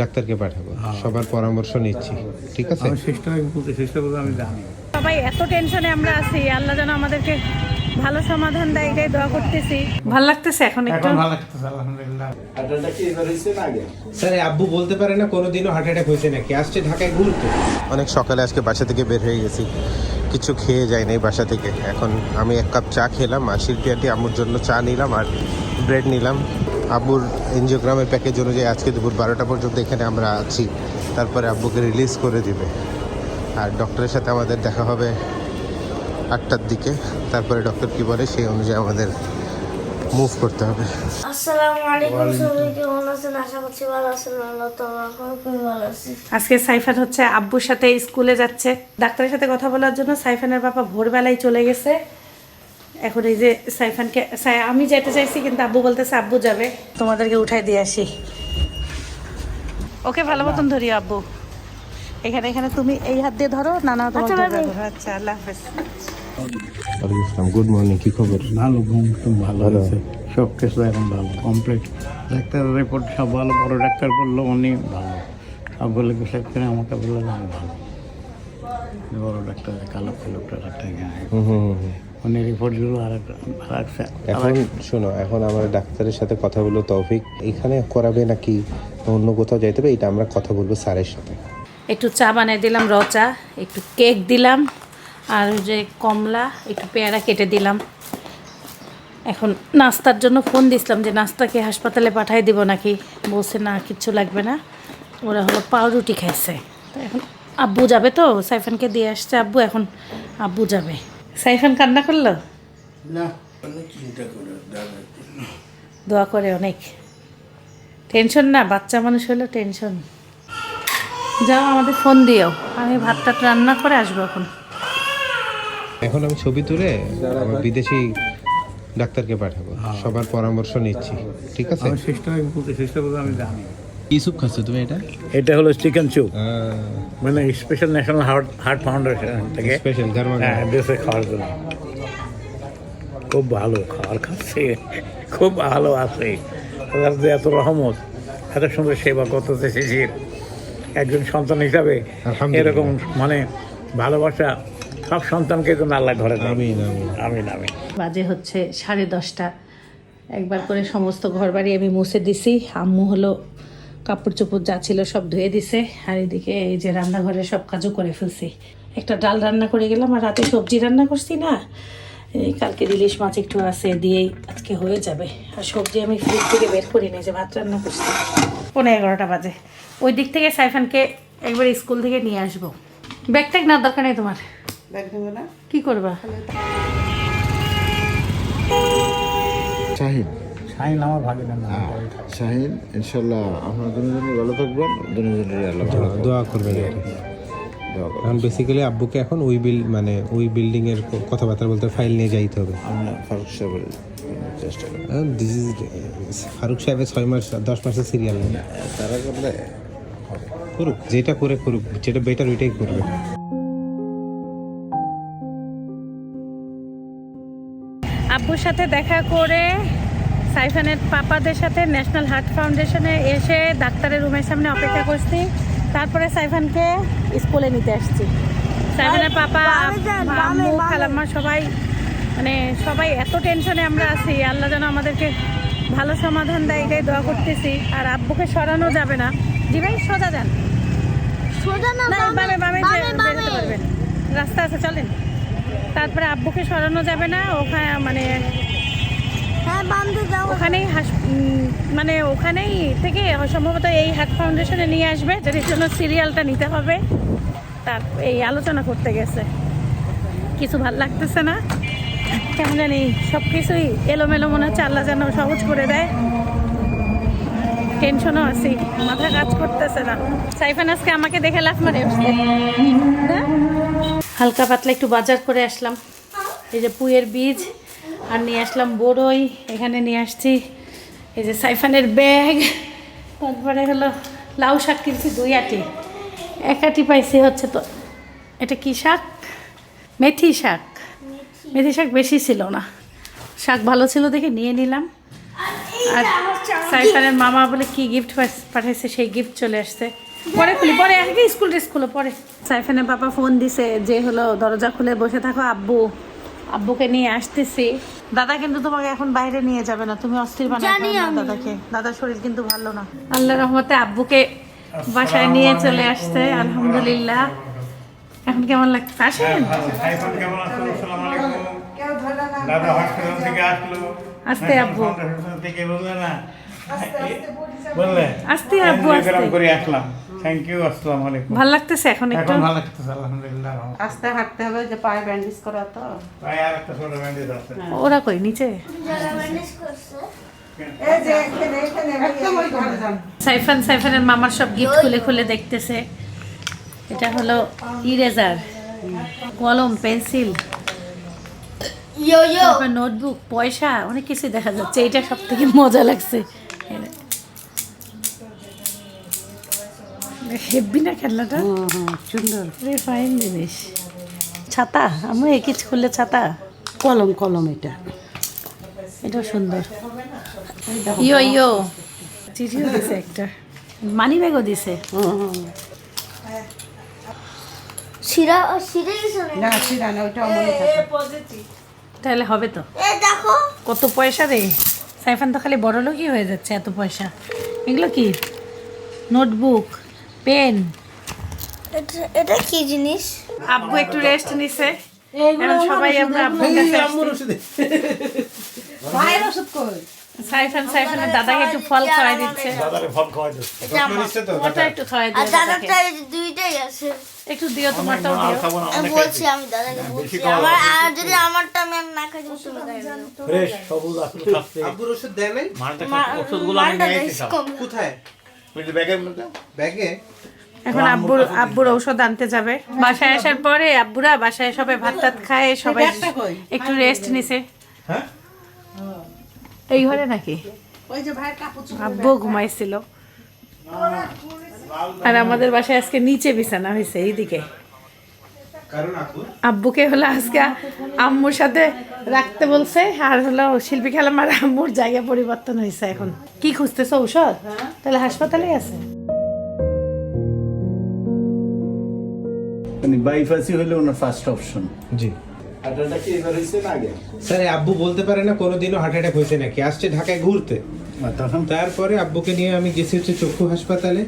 ডাক্তারকে পাঠাবো। সবার পরামর্শ নিচ্ছি। ঠিক আছে? আমি জানি। সবাই এত টেনশনে আমরা আছি আল্লাহ যেন আমাদেরকে ভালো সমাধান দেয় এটাই দোয়া করতেছি। ভালো লাগতেছে এখন একটু? এখন ভালো লাগতেছে আলহামদুলিল্লাহ। স্যার আব্বু বলতে পারে না কোনোদিনও হার্ট অ্যাটাক হয়েছে নাকি? আসছে ঢাকায় ঘুরতে। অনেক সকালে আজকে বাসা থেকে বের হয়ে গেছি। কিছু খেয়ে যায়নি বাসা থেকে। এখন আমি এক কাপ চা খেলাম আর শিল্পিয়াটি আম্মুর জন্য চা নিলাম আর ব্রেড নিলাম। আব্বুর এনজিওগ্রামের প্যাকেজ অনুযায়ী আজকে দুপুর বারোটা পর্যন্ত এখানে আমরা আছি। তারপরে আব্বুকে রিলিজ করে দিবে। আর ডক্টরের সাথে আমাদের দেখা হবে আটটার দিকে। তারপরে ডক্টর কি বলে সেই অনুযায়ী আমাদের মুভ করতে হবে। আসসালামু আলাইকুম সবাই কেমন আছেন? আশা করছি ভালো আছেন। আল্লাহ তোমার খুবই ভালো আছি। আজকে সাইফান হচ্ছে আব্বুর সাথে স্কুলে যাচ্ছে। ডাক্তারের সাথে কথা বলার জন্য সাইফানের বাবা ভোরবেলায় চলে গেছে। এখন এই যে সাইফানকে সাই- আমি যেতে চাইছি কিন্তু আব্বু বলতেছে আব্বু যাবে। তোমাদেরকে উঠাই দিয়ে আসি। ওকে ভালো মতন ধরি আব্বু। এখানে এখানে তুমি এই হাত দিয়ে ধরো নানা তোমার আচ্ছা। আচ্ছা আল্লাহ হাফেজ। গুড মর্নিং কি খবর? ভালো ঘুম টুম ভালো আছে। সব কিছু এখন ভালো কমপ্লিট ডাক্তারের রিপোর্ট সব ভালো বড় ডাক্তার বলল উনি ভালো। সবগুলো বিষয় করে আমাকে বলল আমি ভালো। বড় ডাক্তার কালো লোকটা ডাক্তার এখানে রিপোর্টগুলো আর শোনো এখন আমার ডাক্তারের সাথে কথা বলব তৌফিক। এখানে করাবে নাকি অন্য কোথাও যাইতে হবে? এটা আমরা কথা বলব স্যারের সাথে। একটু চা বানিয়ে দিলাম র চা একটু কেক দিলাম আর ওই যে কমলা একটু পেয়ারা কেটে দিলাম। এখন নাস্তার জন্য ফোন দিছিলাম যে নাস্তাকে হাসপাতালে পাঠাই দিব নাকি? বলছে না কিচ্ছু লাগবে না। ওরা হলো পাউরুটি খাইছে। তো এখন আব্বু যাবে তো? সাইফানকে দিয়ে আসছে আব্বু এখন আব্বু যাবে। সাইফান কান্না করল? না দোয়া করে অনেক। টেনশন না বাচ্চা মানুষ হলো টেনশন। যাও আমাদের ফোন দিও। আমি ভাতটা রান্না করে আসব এখন। এখন আমি ছবি তুলে আমার বিদেশি ডাক্তারকে পাঠাবো। সবার পরামর্শ নিচ্ছি। ঠিক আছে? চেষ্টা করব আমি জানি। কি স্যুপ খাচ্ছ তুমি এটা? এটা হলো চিকেন চুপ মানে special national heart heart foundation থেকে। স্পেশাল হ্যাঁ দেশে খাওয়ার জন্য। খুব ভালো খাবার খাচ্ছে। খুব ভালো আছে। আল্লাহর যে এত রহমত এত সুন্দর সেবা করতেছে শিশির একজন সন্তান হিসাবে। এরকম মানে ভালোবাসা সব সন্তানকে যেন আল্লাহ ঘরে আমিন। আমিন। আমিন বাজে হচ্ছে সাড়ে দশটা। একবার করে সমস্ত ঘর বাড়ি আমি মুছে দিছি। আম্মু হলো কাপড় চোপড় যা ছিল সব ধুয়ে দিছে। আর এদিকে এই যে রান্নাঘরে সব কাজও করে ফেলছি। একটা ডাল রান্না করে গেলাম আর রাতে সবজি রান্না করছি না। এই কালকে ইলিশ মাছ একটু আছে দিয়েই আজকে হয়ে যাবে। আর সবজি আমি ফ্রিজ থেকে বের করি নি যে ভাত রান্না করছি। পনেরো এগারোটা বাজে। ওই দিক থেকে সাইফানকে একবার স্কুল থেকে নিয়ে আসব। ব্যাগ ট্যাগ না দরকার নেই তোমার? কি করবা? শাহিন শাহিন আমার ভাগিনার নাম। শাহিন ইনশাল্লাহ আপনার দুজনে ভালো থাকবেন দুজনের আল্লাহ ভালো দোয়া করবেন। আর কি। দোয়া বেসিক্যালি আব্বুকে এখন ওই বিল মানে ওই বিল্ডিং এর কথাবার্তা বলতে ফাইল নিয়ে যাইতে হবে। আমরা ফারুক সাহেবের চেষ্টা দিস ইজ ফারুক সাহেবের ছয় মাস দশ মাসের সিরিয়াল নেই তারা করলে করুক যেটা করে করুক যেটা বেটার ওইটাই করবে। আব্বুর সাথে দেখা করে সাইফানের পাপাদের সাথে ন্যাশনাল হার্ট ফাউন্ডেশনে এসে ডাক্তারের রুমের সামনে অপেক্ষা করছি। তারপরে সাইফানকে স্কুলে নিতে আসছি। সাইফানের পাপা আম্মু খালাম্মা সবাই মানে সবাই এত টেনশনে আমরা আছি। আল্লাহ যেন আমাদেরকে ভালো সমাধান দেয় এটাই দোয়া করতেছি। আর আব্বুকে সরানো যাবে না। জি ভাই সোজা যান। সোজা না বামে বামে পারবেন। রাস্তা আছে চলেন। তারপরে আব্বুকে সরানো যাবে না। ওখানে মানে ওখানেই মানে ওখানেই থেকে সম্ভবত এই হার্ট ফাউন্ডেশনে নিয়ে আসবে, যেটির জন্য সিরিয়ালটা নিতে হবে। তার এই আলোচনা করতে গেছে। কিছু ভালো লাগতেছে না? কেমন জানি সব কিছুই এলোমেলো মনে হচ্ছে আল্লাহ যেন সহজ করে দেয়। টেনশনও আছি মাথা কাজ করতেছে না। সাইফান আজকে আমাকে দেখে লাফ মারে উঠছে হালকা পাতলা একটু বাজার করে আসলাম। এই যে পুয়ের বীজ। আর নিয়ে আসলাম বড়ই এখানে নিয়ে আসছি এই যে সাইফানের ব্যাগ তারপরে হলো লাউ শাক কিনছি দুই আটি। এক আটি পাইছি হচ্ছে তো এটা কি শাক? মেথি শাক। মেথি। শাক বেশি ছিল না। শাক ভালো ছিল দেখে নিয়ে নিলাম। আর সাইফানের মামা বলে কি গিফট পাঠাইছে সেই গিফট চলে আসছে। পরে খুলি পরে আগে স্কুল ড্রেস খুলো পরে। সাইফানের বাবা ফোন দিছে যে হলো দরজা খুলে বসে থাকো আব্বু। আব্বুকে নিয়ে আসতেছি। দাদা কিন্তু তোমাকে এখন বাইরে নিয়ে যাবে না। তুমি অস্থির বানাবে না দাদাকে। দাদার শরীর কিন্তু ভালো না। আল্লাহ রহমতে আব্বুকে বাসায় নিয়ে চলে আসছে আলহামদুলিল্লাহ। এখন কেমন লাগছে? আসেন। সাইফান কেমন আছো? আসসালামু আলাইকুম। দাদা হসপিটাল থেকে আসলো। আস্তে আব্বু। ফাউন্ডেশন থেকে বললে? আস্তে আব্বু আস্তে। গরম করে আসলাম। থ্যাংক ইউ আসসালামু আলাইকুম। ভালো লাগতেছে এখন একটু? এখন ভালো লাগতেছে আলহামদুলিল্লাহ আস্তে হাঁটতে হবে যে পায়ে ব্যান্ডেজ করা তো। ভাই আর একটা ছোট ব্যান্ডেজ আছে। ওরা কই নিচে? যারা করছে। একদম ওই ঘরে যান। সাইফান সাইফানের মামার সব গিফট খুলে খুলে দেখতেছে। এটা হলো ইরেজার কলম পেন্সিল ইয়ো ইয়ো। নোটবুক পয়সা অনেক কিছু দেখা যাচ্ছে। এটা সব থেকে মজা লাগছে। হেব্বি না খেলনাটা? সুন্দর। ফাইন জিনিস। ছাতা? আমি একই খুললে ছাতা? কলম কলম এটা। এটাও সুন্দর। ইয়ো ইয়ো। চিঠিও দিছে একটা। মানি ব্যাগও দিছে। শিরা শিরে না মনে থাকে। তাহলে হবে তো? দেখো। কত পয়সা রে? সাইফান তো খালি বড় লোকই হয়ে যাচ্ছে এত পয়সা। এগুলো কি? নোটবুক। পেন। এটা কি জিনিস? আব্বু একটু রেস্ট নিছে। এখন সবাই আমরা আব্বুর কাছে। পায়ের ওষুধ। কই? সাইফান সাইফানের দাদাকে একটু ফল খাওয়াই দিচ্ছে। দাদারে ফল খাওয়াই দিচ্ছে। ওটা একটু খাওয়াই দাদারটা দুইটাই আছে। একটু দিও তোমারটাও দিও। আমি বলছি আমি দাদাকে বলছি। আমার আর যদি আমারটা আমি না খাই তুমি তুমি খাই ফ্রেশ সবুজ খাচ্ছে। আব্বুর ওষুধ দেয় নাই? মালটা ওষুধগুলো আমি নিয়ে এসেছি কোথায়? ব্যাগে এখন আব্বুর আব্বুর ঔষধ আনতে যাবে। বাসায় আসার পরে আব্বুরা বাসায় সবাই ভাত টাত খায় সবাই একটু রেস্ট নিছে। হ্যাঁ? এই ঘরে নাকি? আব্বু ঘুমাইছিল। আর আমাদের বাসায় আজকে নিচে বিছানা হয়েছে এইদিকে। আব্বুকে হলো আজকে আম্মুর সাথে রাখতে বলছে আর হলো শিল্পী খেলাম আর আম্মুর জায়গা পরিবর্তন হয়েছে এখন। কি খুঁজতেছো ঔষধ? তাহলে হাসপাতালে আছে। মানে বাইপাসই হলো ওনার ফার্স্ট অপশন জি। হার্টটা কি এবার হয়েছে না আগে? স্যার আব্বু বলতে পারে না কোনোদিনও হার্ট অ্যাটাক হয়েছে নাকি? আসছে ঢাকায় ঘুরতে। তারপরে আব্বুকে নিয়ে আমি গেছি হচ্ছে চক্ষু হাসপাতালে।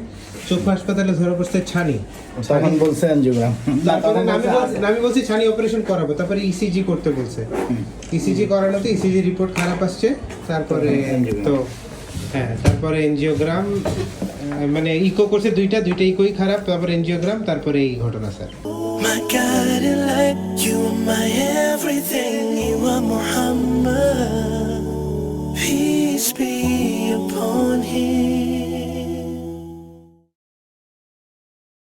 চক্ষু হাসপাতালে ধরা পড়ছে ছানি। তখন বলছে অ্যাঞ্জিওগ্রাম তারপরে আমি বলছি- ছানি অপারেশন করাবো তারপরে ইসিজি করতে বলছে। ইসিজি করানোতে ইসিজি রিপোর্ট খারাপ আসছে তারপরে তো হ্যাঁ তারপরে এনজিওগ্রাম মানে ইকো করছে দুইটা দুইটা ইকোই খারাপ তারপরে এনজিওগ্রাম তারপরে এই ঘটনা sir. My guiding light, you are my everything, you are Muhammad. Peace be upon him.